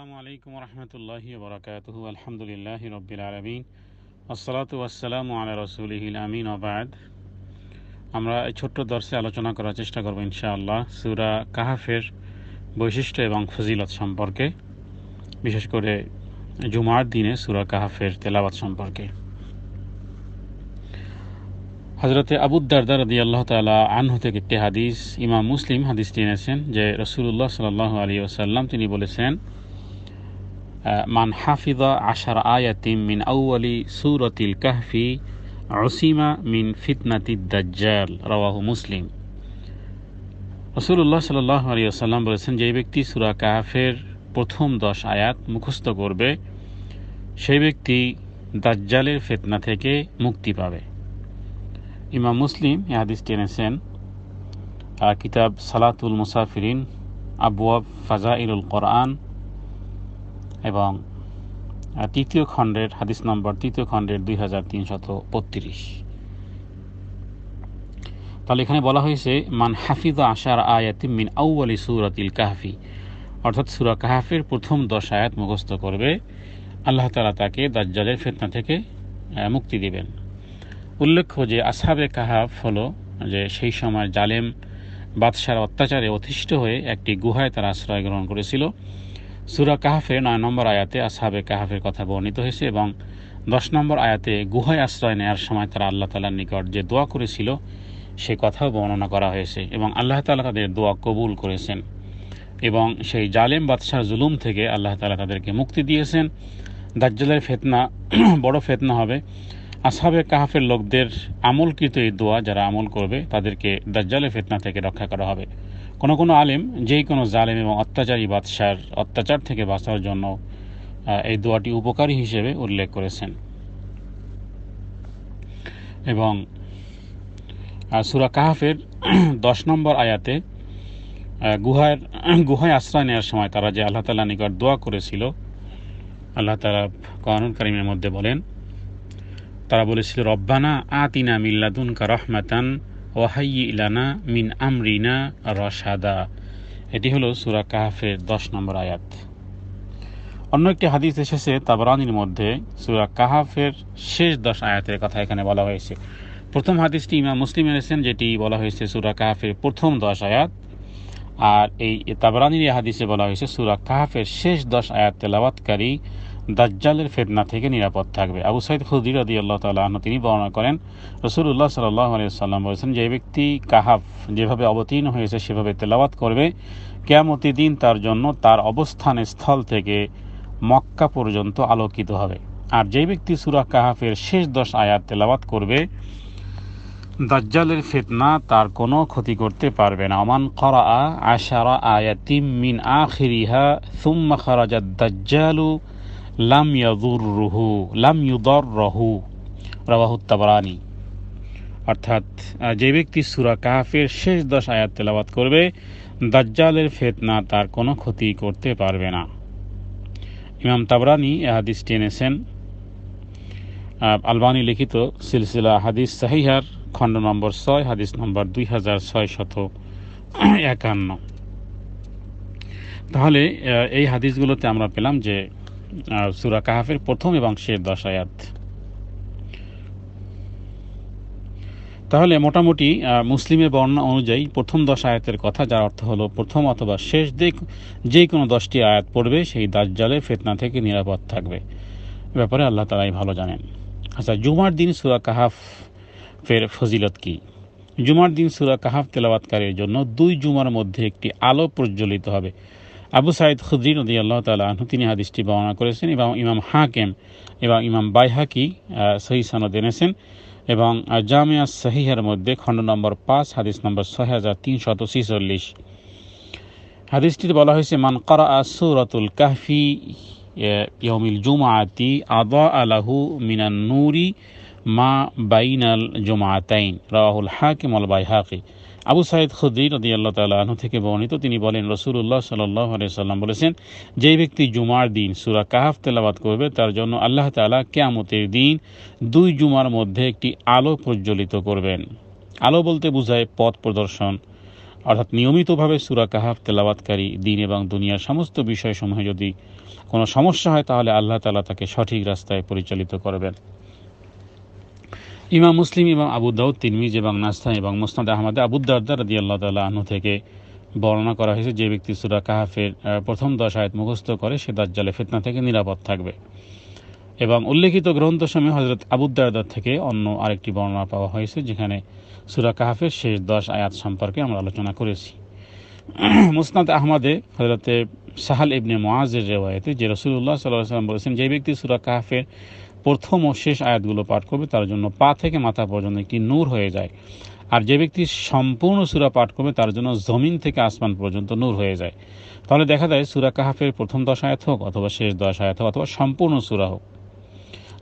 আসসালামু আলাইকুম বরকাতহ আলহামদুলিল্লাহ রবিল আলমিন আলা আমিন আমরা এই ছোট্ট দর্শে আলোচনা করার চেষ্টা ইনশাআল্লাহ সুরা কাহাফের বৈশিষ্ট্য এবং ফজিলত সম্পর্কে, বিশেষ করে জুমার দিনে সুরা কাহাফের তেলাওয়াত সম্পর্কে। হজরতে আবুদ্দারদা রদি আল্লাহ তালা আনহু থেকে একটি হাদিস, ইমাম মুসলিম হাদিসটি এনেছেন যে রসুল্লাহ সাল্লাহ আলী ওসাল্লাম তিনি বলেছেন মান হাফিদা আশার আয়াতিম মিন আউআলি সুরতিল কাহফি অসীমা মিন ফিতনাতি দাজ্জাল, রওয়াহু মুসলিম। রসুল্লাহ সাল্লাহ আলী আসাল্লাম বলেছেন যে ব্যক্তি সুরা কাহাফের প্রথম দশ আয়াত মুখস্থ করবে, সেই ব্যক্তি দাজ্জালের ফেতনা থেকে মুক্তি পাবে। ইমাম মুসলিম এ হাদিসটি এনেছেন কিতাব সালাতুল মুসাফিরিন আবুয়াব ফাজাইলুল কোরআন এবং তৃতীয় খণ্ডের হাদিস নম্বর, তৃতীয় খণ্ডের দুই হাজার তিনশত বত্রিশ। তাহলে এখানে বলা হয়েছে, মান হাফিজ আশার আয়াতি মিন আউআলি সুরাতিল কাহাফি। অর্থাৎ সুরা কাহাফের প্রথম দশ আয়াত মুখস্থ করবে, আল্লাহ তালা তাকে দাজ্জালের ফেতনা থেকে মুক্তি দিবেন। উল্লেখ্য যে আসাবে কাহাফ হলো যে সেই সময় জালেম বাদশার অত্যাচারে অতিষ্ঠ হয়ে একটি গুহায় তারা আশ্রয় গ্রহণ করেছিল। সুরা কাহাফে নয় নম্বর আয়াতে আসাবে কাহাফের কথা বর্ণিত হয়েছে এবং দশ নম্বর আয়াতে গুহায় আশ্রয় নেওয়ার সময় তারা আল্লাহ তালার নিকট যে দোয়া করেছিল, সে কথাও বর্ণনা করা হয়েছে এবং আল্লাহ তালা তাদের দোয়া কবুল করেছেন এবং সেই জালেম বাদশাহ জুলুম থেকে আল্লাহ তালা তাদেরকে মুক্তি দিয়েছেন। দাজ্জালের ফেতনা, বড় ফেতনা হবে। আসাবে কাহাফের লোকদের আমলকৃত এই দোয়া যারা আমল করবে, তাদেরকে দাজ্জালের ফেতনা থেকে রক্ষা করা হবে। কোনো কোনো আলেম, যেই কোনো জালেম এবং অত্যাচারী বাদশার অত্যাচার থেকে বাঁচার জন্য এই দোয়াটি উপকারী হিসেবে উল্লেখ করেছেন। এবং সুরা কাহাফের দশ নম্বর আয়াতে গুহার, গুহায় আশ্রয় নেওয়ার সময় তারা যে আল্লাহ তালা নিকট দোয়া করেছিল, আল্লাহ তালা কানুন কারিমের মধ্যে বলেন, তারা বলেছিল, রব্বানা আতিনা মিল্লাদুনকা রহমাতান ওয়াহাই ইলানা মিন আমরিনা রসাদা এটি হলো সুরা কাহাফের দশ নম্বর আয়াত। অন্য একটি হাদিস এসেছে তাবরানির মধ্যে। সুরা কাহাফের শেষ দশ আয়াতের কথা এখানে বলা হয়েছে। প্রথম হাদিসটি ইমাম মুসলিম এনেছেন, যেটি বলা হয়েছে সুরা কাহাফের প্রথম দশ আয়াত। আর এই তাবরানির হাদিসে বলা হয়েছে সুরা কাহাফের শেষ দশ আয়াত তেলাওয়াতকারী দাজ্জালের ফেতনা থেকে নিরাপদ থাকবে। আবু সাইদ খুদির আদি আল্লাহ তাল্লাহ তিনি বর্ণনা করেন রসুল্লাহ সাল্লাহ সাল্লাম বলেছেন, যে ব্যক্তি কাহাফ যেভাবে অবতীর্ণ হয়েছে, সেভাবে তেলাওয়াত করবে। কেয়ামতি দিন তার জন্য তার অবস্থান স্থল থেকে মক্কা পর্যন্ত আলোকিত হবে। আর যে ব্যক্তি সুরা কাহাফের শেষ দশ আয়াত তেলাওয়াত করবে, দাজ্জালের ফেতনা তার কোনো ক্ষতি করতে পারবে না। অমান করা আশারা আয়াতিম মিন আখিরিহা, সুম্মা খারাজাদ দাজ্জালু লাম ইয়াদুর লাম ইউদর রহু রাবাহুত্তাবরানি অর্থাৎ যে ব্যক্তি সুরা কাহাফের শেষ দশ আয়াত তেলাবাত করবে, দাজ্জালের ফেতনা তার কোনো ক্ষতি করতে পারবে না। ইমাম তাবরানি এ হাদিসটি এনেছেন। আলবানি লিখিত সিলসিলা হাদিস সাহিহার খণ্ড নম্বর ছয়, হাদিস নম্বর দুই হাজার ছয় শত একান্ন। তাহলে এই হাদিসগুলোতে আমরা পেলাম যে সুরা কাহাফের প্রথম এবং শেষ দশ আয়াত। তাহলে মোটামুটি মুসলিমের বর্ণনা অনুযায়ী প্রথম দশ আয়াতের কথা, যার অর্থ হলো প্রথম অথবা শেষ দিক যে কোনো দশটি আয়াত পড়বে, সেই দাজ্জালের ফেতনা থেকে নিরাপদ থাকবে। ব্যাপারে আল্লাহ তালাই ভালো জানেন। আচ্ছা জুমার দিন সুরা কাহাফ ফের ফজিলত কি? জুমার দিন সুরা কাহাফ তেলাবাতকারীর জন্য দুই জুমার মধ্যে একটি আলো প্রজ্বলিত হবে। আবু সাইদ খুদ্দিন নদী আল্লাহ তালা তিনি হাদিসটি বর্ণনা করেছেন এবং ইমাম হাকেম এবং ইমাম বাইহাকি সহি সনদ এনেছেন এবং জামিয়া সহিহের মধ্যে খণ্ড নম্বর পাঁচ, হাদিস নম্বর ছয় হাজার তিনশত ছিচল্লিশ। হাদিসটিতে বলা হয়েছে, মান করা সুরতুল কাহফি ইয়মিল জুমাআতি আদা আলাহু মিনান নুরি মা বাইনাল জুমাতাইন, রাহুল হাকিম আল বাইহাকি। আবু সাইদ খুদ্দি রদি আল্লাহ তালু থেকে বর্ণিত তিনি বলেন রসুল্লাহ সাল্লাহ সাল্লাম বলেছেন, যে ব্যক্তি জুমার দিন সুরা কাহাফ তেলাবাদ করবে, তার জন্য আল্লাহ তালা কেয়ামতের দিন দুই জুমার মধ্যে একটি আলো প্রজ্বলিত করবেন। আলো বলতে বোঝায় পথ প্রদর্শন, অর্থাৎ নিয়মিতভাবে সুরা কাহাফ তেলাওয়াতকারী দিন এবং দুনিয়ার সমস্ত বিষয়সমূহে যদি কোনো সমস্যা হয়, তাহলে আল্লাহ তালা তাকে সঠিক রাস্তায় পরিচালিত করবেন। ইমাম মুসলিম এবং আবু দাউদ তিনমিজ এবং নাস্তা এবং মোসনাদ আহমদে, আবু দারদা রাদি আল্লাহ তাল্লাহ আনহু থেকে বর্ণনা করা হয়েছে যে ব্যক্তি সুরা কাহাফের প্রথম দশ আয়াত মুখস্থ করে সে দাজ্জালে ফিতনা থেকে নিরাপদ থাকবে। এবং উল্লেখিত গ্রন্থ গ্রন্থসমূহে হজরত আবুদ্দারদার থেকে অন্য আরেকটি বর্ণনা পাওয়া হয়েছে, যেখানে সুরা কাহাফের শেষ দশ আয়াত সম্পর্কে আমরা আলোচনা করেছি। মুসনাদ আহমদে হজরতে সাহাল ইবনে মোয়াজের রেওয়ায়তে যে রসুল্লাহ সাল্লাহ সাল্লাম বলেছেন, যে ব্যক্তি সুরা কাহাফের প্রথম ও শেষ আয়াতগুলো পাঠ করবে, তার জন্য পা থেকে মাথা পর্যন্ত একটি নূর হয়ে যায়। আর যে ব্যক্তি সম্পূর্ণ সুরা পাঠ করবে, তার জন্য জমিন থেকে আসমান পর্যন্ত নূর হয়ে যায়। তাহলে দেখা যায় সুরা কাহাফের প্রথম দশ আয়াত হোক, অথবা শেষ দশ আয়াত হোক, অথবা সম্পূর্ণ সুরা হোক।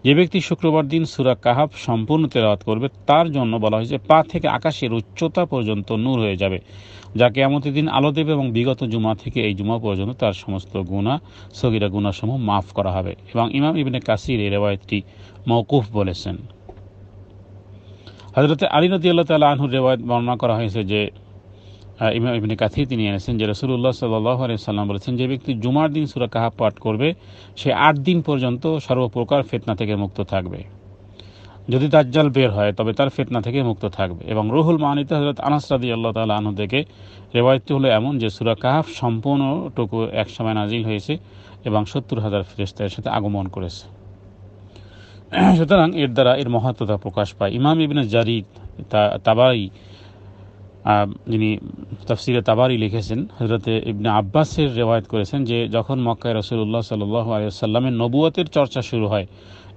যে ব্যক্তি শুক্রবার দিন সুরা কাহাফ সম্পূর্ণ তেলাওয়াত করবে, তার জন্য বলা হয়েছে, পা থেকে আকাশের উচ্চতা পর্যন্ত নূর হয়ে যাবে। যাকে কেয়ামতের দিন আলো দেবে এবং বিগত জুমা থেকে এই জুমা পর্যন্ত তার সমস্ত গুণা সগিরা গুণাসমূহ মাফ করা হবে। এবং ইমাম ইবনে কাসির এই রেওয়ায়তটি মৌকুফ বলেছেন। হজরত আলী রদি আল্লাহ তালা আনহুর রেওয়ায়ত বর্ণনা করা হয়েছে যে ইমাম ইবনে কাথির তিনি এনেছেন যে রসুল্লাহ সাল্লাহ সাল্লাম বলেছেন, যে ব্যক্তি জুমার দিন সুরা কাহাব পাঠ করবে, সে আট দিন পর্যন্ত সর্বপ্রকার ফেতনা থেকে মুক্ত থাকবে। যদি দাজ্জাল বের হয়, তবে তার ফেতনা থেকে মুক্ত থাকবে। এবং রুহুল মানিতে হজরত আনাস রাদি আল্লাহ তালা আনহু থেকে রেওয়ায়তটি হলো এমন যে সুরা কাহাফ সম্পূর্ণটুকু এক সময় নাজিল হয়েছে এবং সত্তর হাজার ফেরেস্তার সাথে আগমন করেছে। সুতরাং এর দ্বারা এর মহত্বতা প্রকাশ পায়। ইমাম ইবনে জারিদ তাবাই যিনি তফসিরে তাবারি লিখেছেন হজরতে ইবনে আব্বাসের রেওয়ায়ত করেছেন যে, যখন মক্কায় রসুল্লাহ সাল্লাহ আলিয়াল্লামের নবুয়তের চর্চা শুরু হয়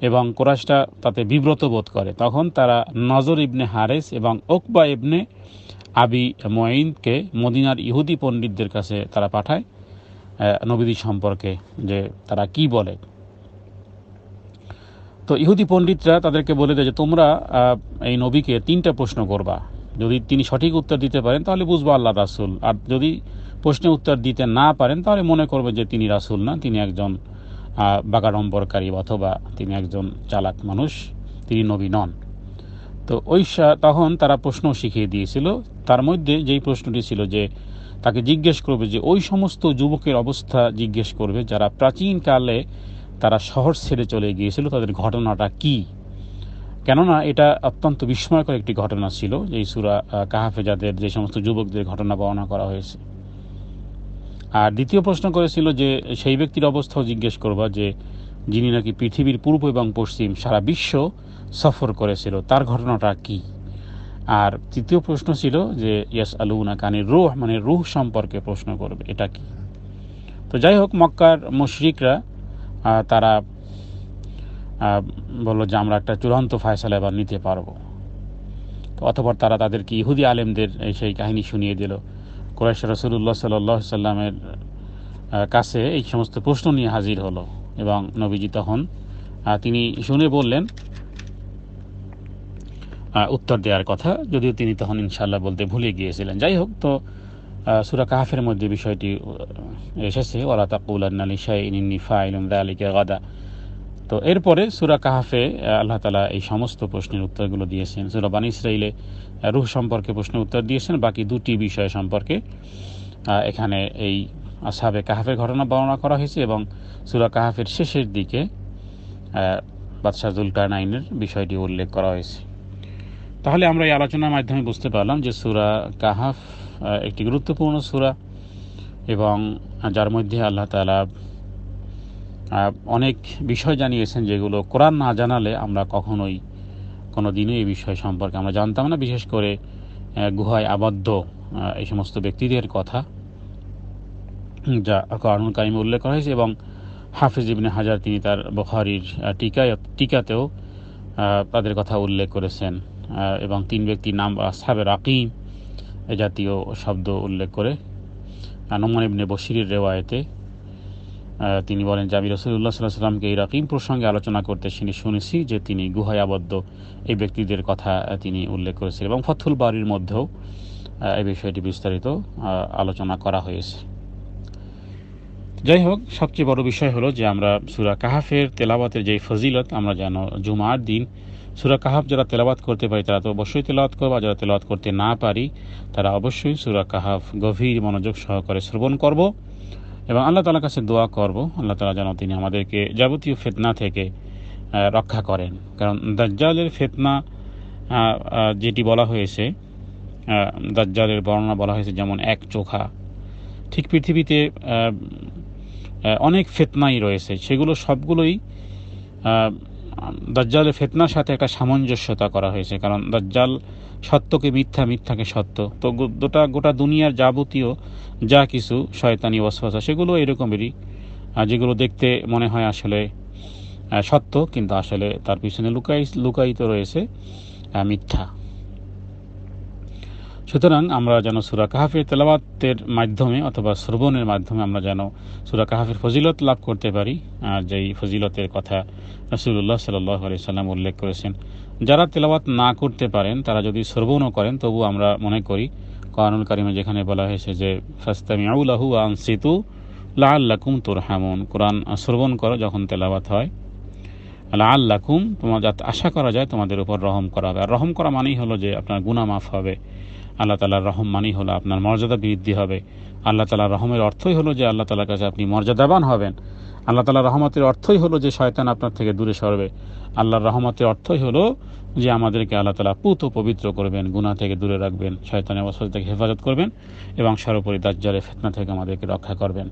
এবং কোরাইশটা তাতে বিব্রত বোধ করে, তখন তারা নজর ইবনে হারেস এবং ওকবা ইবনে আবি মঈনকে মদিনার ইহুদি পণ্ডিতদের কাছে তারা পাঠায় নবীদি সম্পর্কে যে তারা কি বলে। তো ইহুদি পণ্ডিতরা তাদেরকে বলে দেয় যে, তোমরা এই নবীকে তিনটা প্রশ্ন করবা। যদি তিনি সঠিক উত্তর দিতে পারেন, তাহলে বুঝব আল্লাহ রাসুল। আর যদি প্রশ্নের উত্তর দিতে না পারেন, তাহলে মনে করবে যে তিনি রাসুল না, তিনি একজন বাগাড়ম্বরকারী অথবা তিনি একজন চালাক মানুষ, তিনি নবী নন। তো ওই তখন তারা প্রশ্ন শিখিয়ে দিয়েছিল। তার মধ্যে যেই প্রশ্নটি ছিল যে, তাকে জিজ্ঞেস করবে যে, ওই সমস্ত যুবকের অবস্থা জিজ্ঞেস করবে যারা প্রাচীনকালে তারা শহর ছেড়ে চলে গিয়েছিল, তাদের ঘটনাটা কি? কেননা এটা অত্যন্ত বিস্ময়কর একটি ঘটনা ছিল এই সুরা কাহাফে যাদের যে সমস্ত যুবকদের ঘটনা বর্ণনা করা হয়েছে। আর দ্বিতীয় প্রশ্ন করেছিল যে সেই ব্যক্তির অবস্থাও জিজ্ঞেস করবা যে যিনি নাকি পৃথিবীর পূর্ব এবং পশ্চিম সারা বিশ্ব সফর করেছিল, তার ঘটনাটা কি? আর তৃতীয় প্রশ্ন ছিল যে ইয়াস আলুনা কানের রুহ মানে রুহ সম্পর্কে প্রশ্ন করবে, এটা কি? তো যাই হোক, মক্কার মুশরিকরা তারা বলল যে আমরা একটা চূড়ান্ত ফায়সালা এবার নিতে পারব। অতপর তারা তাদেরকে ইহুদি আলেমদের সেই কাহিনী শুনিয়ে দিল। কোরআশ রসুল্লাহ সাল্লাহ সাল্লামের কাছে এই সমস্ত প্রশ্ন নিয়ে হাজির হলো এবং নবীজি তখন তিনি শুনে বললেন উত্তর দেওয়ার কথা। যদিও তিনি তখন ইনশাল্লাহ বলতে ভুলে গিয়েছিলেন। যাই হোক, তো সুরা কাহাফের মধ্যে বিষয়টি এসেছে ওলা তাকুল্লাহ লিশাই ইন্নি ফাইলুম দালিকা গাদা। তো এরপরে সুরা কাহাফে আল্লাহ তালা এই সমস্ত প্রশ্নের উত্তরগুলো দিয়েছেন। সুরা বান ইসরাইলে রুহ সম্পর্কে প্রশ্নের উত্তর দিয়েছেন। বাকি দুটি বিষয় সম্পর্কে এখানে এই আসাবে কাহাফের ঘটনা বর্ণনা করা হয়েছে এবং সুরা কাহাফের শেষের দিকে বাদশাহ জুলকারনাইনের বিষয়টি উল্লেখ করা হয়েছে। তাহলে আমরা এই আলোচনার মাধ্যমে বুঝতে পারলাম যে সুরা কাহাফ একটি গুরুত্বপূর্ণ সুরা এবং যার মধ্যে আল্লাহ তালা অনেক বিষয় জানিয়েছেন যেগুলো কোরআন না জানালে আমরা কখনোই কোনো দিনই এই বিষয় সম্পর্কে আমরা জানতাম না, বিশেষ করে গুহায় আবদ্ধ এই সমস্ত ব্যক্তিদের কথা, যা কোরআনুল কারিমে উল্লেখ করা হয়েছে এবং হাফিজ ইবনে হাজার তিনি তার বখারির টিকায়, টিকাতেও তাদের কথা উল্লেখ করেছেন এবং তিন ব্যক্তির নাম সাবের আকিম এ জাতীয় শব্দ উল্লেখ করে নোমান ইবনে বশিরের রেওয়ায়েতে তিনি বলেন যে আমি রসুল্লাহ সাল্লাহ সাল্লামকে এই রাকিম প্রসঙ্গে আলোচনা করতে শুনে শুনেছি যে তিনি গুহায় আবদ্ধ। এই ব্যক্তিদের কথা তিনি উল্লেখ করেছিলেন এবং ফথুল বাড়ির মধ্যেও এই বিষয়টি বিস্তারিত আলোচনা করা হয়েছে। যাই হোক, সবচেয়ে বড় বিষয় হলো যে আমরা সুরা কাহাফের তেলাওয়াতের যে ফজিলত, আমরা যেন জুমার দিন সুরা কাহাফ যারা তেলাবাত করতে পারি, তারা তো অবশ্যই তেলাওয়াত করব যারা তেলাওয়াত করতে না পারি, তারা অবশ্যই সুরা কাহাফ গভীর মনোযোগ সহকারে শ্রবণ করব। এবং আল্লাহ তালার কাছে দোয়া করব, আল্লাহ তালা যেন তিনি আমাদেরকে যাবতীয় ফেতনা থেকে রক্ষা করেন। কারণ দাজ্জালের ফেতনা যেটি বলা হয়েছে দাজ্জালের বর্ণনা বলা হয়েছে যেমন এক চোখা। ঠিক পৃথিবীতে অনেক ফেতনাই রয়েছে। সেগুলো সবগুলোই দাজ্জালের ফেতনার সাথে একটা সামঞ্জস্যতা করা হয়েছে। কারণ দাজ্জাল সত্যকে মিথ্যা, মিথ্যাকে সত্য। তো গোটা গোটা দুনিয়ার যাবতীয় যা কিছু শয়তানি ওয়াসওয়াসা, সেগুলো এরকমেরই যেগুলো দেখতে মনে হয় আসলে সত্য, কিন্তু আসলে তার পিছনে লুকাই, লুকায়িত রয়েছে মিথ্যা। সুতরাং আমরা যেন সুরা কাহাফের তেলাওয়াতের মাধ্যমে অথবা শ্রবণের মাধ্যমে আমরা যেন সুরা কাহাফের ফজিলত লাভ করতে পারি, আর যেই ফজিলতের কথা রসুল্লাহ সাল্লাহ সাল্লাম উল্লেখ করেছেন যারা তেলাওয়াত না করতে পারেন, তারা যদি শ্রবণও করেন, তবু আমরা মনে করি কারণুল কারিমে যেখানে বলা হয়েছে যে ফাস্তামিউলাহু আনসিতু লা আল্লাকুম তুরহামুন। কোরআন শ্রবণ করো যখন তেলাওয়াত হয়। লা আল্লাকুম তোমার যাতে আশা করা যায় তোমাদের উপর রহম করা হবে। আর রহম করা মানেই হলো যে আপনার গুনাহ মাফ হবে। আল্লাহ তালার রহম মানেই হলো আপনার মর্যাদা বৃদ্ধি হবে। আল্লাহ তালার রহমের অর্থই হলো যে আল্লাহ তালার কাছে আপনি মর্যাদাবান হবেন। আল্লাহ তালার রহমতের অর্থই হলো যে শয়তান আপনার থেকে দূরে সরবে। আল্লাহর রহমতের অর্থই হলো যে আমাদেরকে আল্লাহ তালা পুত পবিত্র করবেন গুণা থেকে দূরে রাখবেন, শয়তানের অবস্থা থেকে হেফাজত করবেন এবং সর্বোপরি দাজ্জারে ফেতনা থেকে আমাদেরকে রক্ষা করবেন।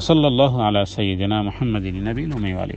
আসল্লাহ আল্লাহ সঈদিনা মোহাম্মদিন নবীন উমি আলী